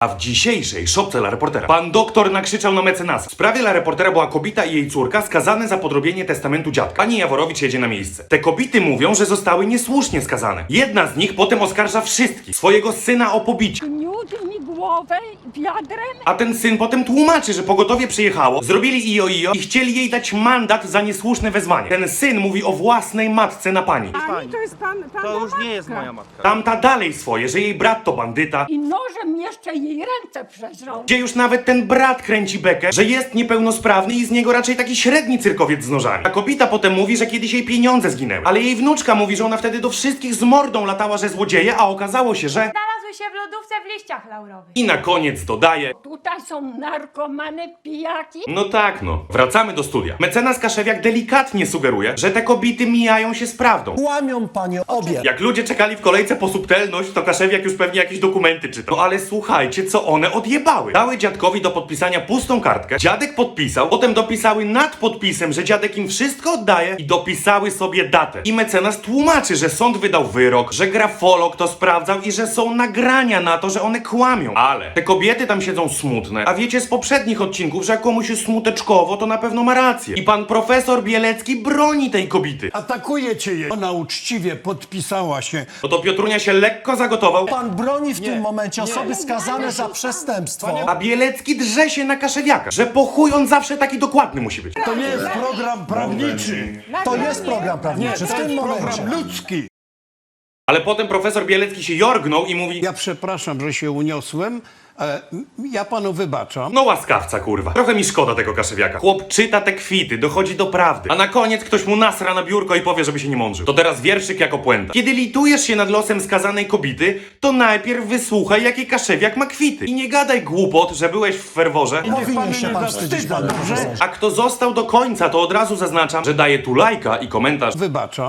A w dzisiejszej szopce La Reportera pan doktor nakrzyczał na mecenasa. W sprawie La Reportera była kobieta i jej córka skazane za podrobienie testamentu dziadka. Pani Jaworowicz jedzie na miejsce. Te kobiety mówią, że zostały niesłusznie skazane. Jedna z nich potem oskarża wszystkich. Swojego syna o pobicie. Mi głowę wiadrem. A ten syn potem tłumaczy, że pogotowie przyjechało, zrobili ijo ijo i chcieli jej dać mandat za niesłuszne wezwanie. Ten syn mówi o własnej matce na pani. Pani to jest pan, pan To już nie jest moja matka. Tamta dalej swoje, że jej brat to bandyta. I nożem jeszcze jej ręce przeżrą. Gdzie już nawet ten brat kręci bekę, że jest niepełnosprawny i z niego raczej taki średni cyrkowiec z nożami. A kobieta potem mówi, że kiedyś jej pieniądze zginęły. Ale jej wnuczka mówi, że ona wtedy do wszystkich z mordą latała, że złodzieje, a okazało się, że... Znalazły się w lodówce w liściach laurowych. I na koniec dodaje... Tutaj są narkomany, pijaki. No tak no. Wracamy do studia. Mecenas Kaszewiak delikatnie sugeruje, że te kobiety mijają się z prawdą. Kłamią panie obie. Jak ludzie czekali w kolejce po subtelność, to Kaszewiak już pewnie jakieś dokumenty czytał. No ale słuchajcie, co one odjebały. Dały dziadkowi do podpisania pustą kartkę, dziadek podpisał, potem dopisały nad podpisem, że dziadek im wszystko oddaje i dopisały sobie datę. I mecenas tłumaczy, że sąd wydał wyrok, że grafolog to sprawdzał i że są nagrania na to, że one kłamią. Ale te kobiety tam siedzą smutne, a wiecie z poprzednich odcinków, że jak komuś jest smuteczkowo, to na pewno ma rację. I pan profesor Bielecki broni tej kobity. Atakujecie jej. Ona uczciwie podpisała się. No to Piotrunia się lekko zagotował, Pan broni w Nie, tym momencie nie. osoby skazane za przestępstwo. A Bielecki drze się na Kaszewiaka, że po chuj on zawsze taki dokładny musi być. To nie jest program prawniczy. To jest program prawniczy w To tym jest momencie. program ludzki. Ale potem profesor Bielecki się jorgnął i mówi Ja przepraszam, że się uniosłem. ale Ja panu wybaczam. no łaskawca kurwa. Trochę mi szkoda tego Kaszewiaka. Chłop czyta te kwity, dochodzi do prawdy. A na koniec ktoś mu nasra na biurko i powie, żeby się nie mądrzył. To teraz wierszyk jako puenta. Kiedy litujesz się nad losem skazanej kobity, to najpierw wysłuchaj, jakie Kaszewiak ma kwity. I nie gadaj głupot, że byłeś w ferworze. Powinien się pan wstydzić, panie profesorze. A kto został do końca, to od razu zaznaczam, że daje tu lajka i komentarz. Wybaczam.